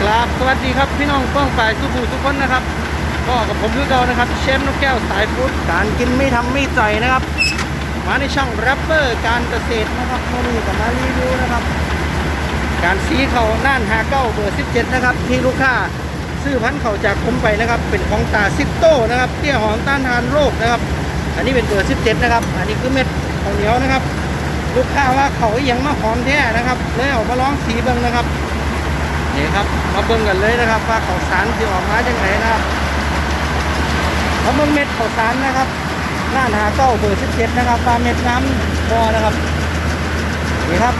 กราบสวัสดีครับพี่น้องป้องฝ่ายสุภูทุกคนนะครับ ก็กับผมคือเก่านะครับเชฟนกแก้วสายฟู้ดการกินไม่ทำไม่จ่อยนะครับ มาในช่องแรปเปอร์การเกษตรนะครับมาดูกับมารีวิวนะครับ การสีเขาน่านหาเก้าเบอร์17นะครับ ที่ลูกค้าซื้อพันธุ์เขาจากผมไปนะครับ เป็นของตาซิโต้นะครับเตี้ยหอมต้านทานโรคนะครับ อันนี้เป็นเบอร์17นะครับ อันนี้คือเม็ดข้าวเหนียวนะครับ ลูกค้าว่าเขาอหยังมาหอมแท้นะครับเลยเอามาลองสีเบิ่งนะครับ นี่ครับมาเบิ่งกันเลยนะครับ ว่าข้าวสารที่ออกมาจังไหนนะครับมาเบิ่งเม็ดข้าวสารนะครับหน้าหาเก้าเบอร์สิบเจ็ดนะครับปลาเม็ดน้ำพอนะครับนี่ครับ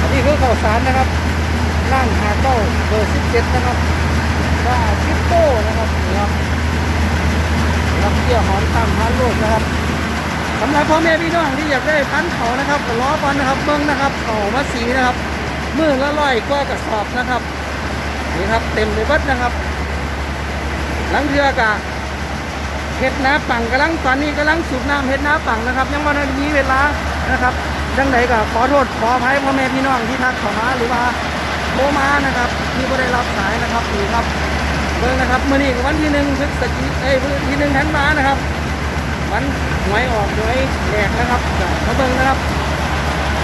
อันนี้คือข้าวสารนะครับหน้าหาเก้าเบอร์สิบเจ็ดนะครับว่าซิปโต้นะครับนี่ครับรับเกี่ยวหอมตามทานโลกนะครับสำหรับพ่อแม่พี่น้องที่อยากได้พันเขานะครับก็ล้อก่อนนะครับเบิ่งนะครับเขามาสีนะครับ มือละร้อยกว่ากระสอบนะครับนี่ครับเต็มเลยบิดนะครับ หลังเรือกะเห็ดน้ำปังกำลังตอนนี้กำลังสูบน้ำเห็ดน้ำปังนะครับ ยังวันมีเวลานะครับดังใดก็ขอโทษขออภัยพ่อแม่พี่น้องที่ทักเข้ามาหรือว่าโทรมานะครับที่ไม่ได้รับสายนะครับนี่ครับเบิ่งนะครับมื่อนี้วันที่หนึ่งพฤศจิกเอ้ยนที่หนึ่งธันวานะครับ วันหวยออกหวยแดกนะครับมาเบิ่งนะครับ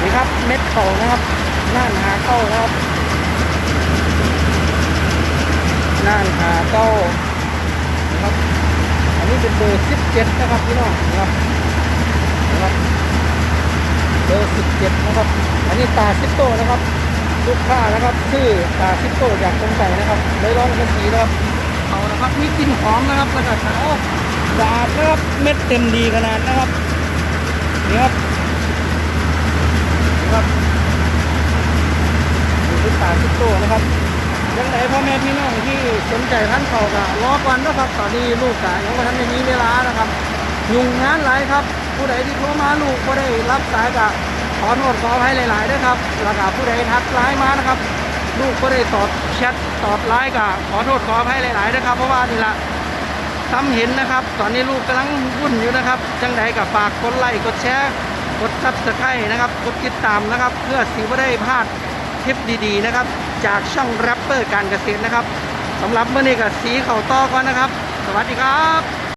นี่ครับเม็ดเขานะครับ น่านหาเก้าครับน่านหาเก้านะครับ อันนี้เป็นเบอร์สิบเจ็ดนะครับพี่น้องนะครับนะครับเบอร์สิบเจ็ดนะครับ อันนี้ตาซิปโตนะครับลูกค้านะครับชื่อตาซิปโตจากตรงไก่นะครับเลยร้องกันสีนะครับเขานะครับมีกลิ่นหอมนะครับแล้วก็ขาวสะอาดนะครับเม็ดเต็มดีขนาดนะครับนี่ครับนะครับ อยู่ที่ป่าซิโต้นะครับยังไหนพ่อแม่พี่น้องที่สนใจท่านเขาก็รอก่อนนะครับตอนนี้ลูกกะยังไม่ทันได้มีเวลานะครับ ยุ่งงานหลายครับ ผู้ใดที่โทรมาลูกก็ได้รับสายกะขอโทษขออภัยหลายๆด้วยครับแล้วก็ผู้ใดทักไลน์มานะครับ ลูกก็ได้ตอบแชทตอบไลน์กะขอโทษขออภัยหลายๆนะครับเพราะว่านี่ละซ้ำเห็นนะครับ ตอนนี้ลูกกำลังวุ่นอยู่นะครับ จังใดกับฝากกดไลค์กดแชร์กดซับสไครต์นะครับ กดติดตามนะครับ เพื่อสีว่าได้พลาด คลิปดีๆนะครับ จากช่องแรปเปอร์การเกษตรนะครับสำหรับเมื่อนี้กับสีเข่าต้อก่อนนะครับ สวัสดีครับ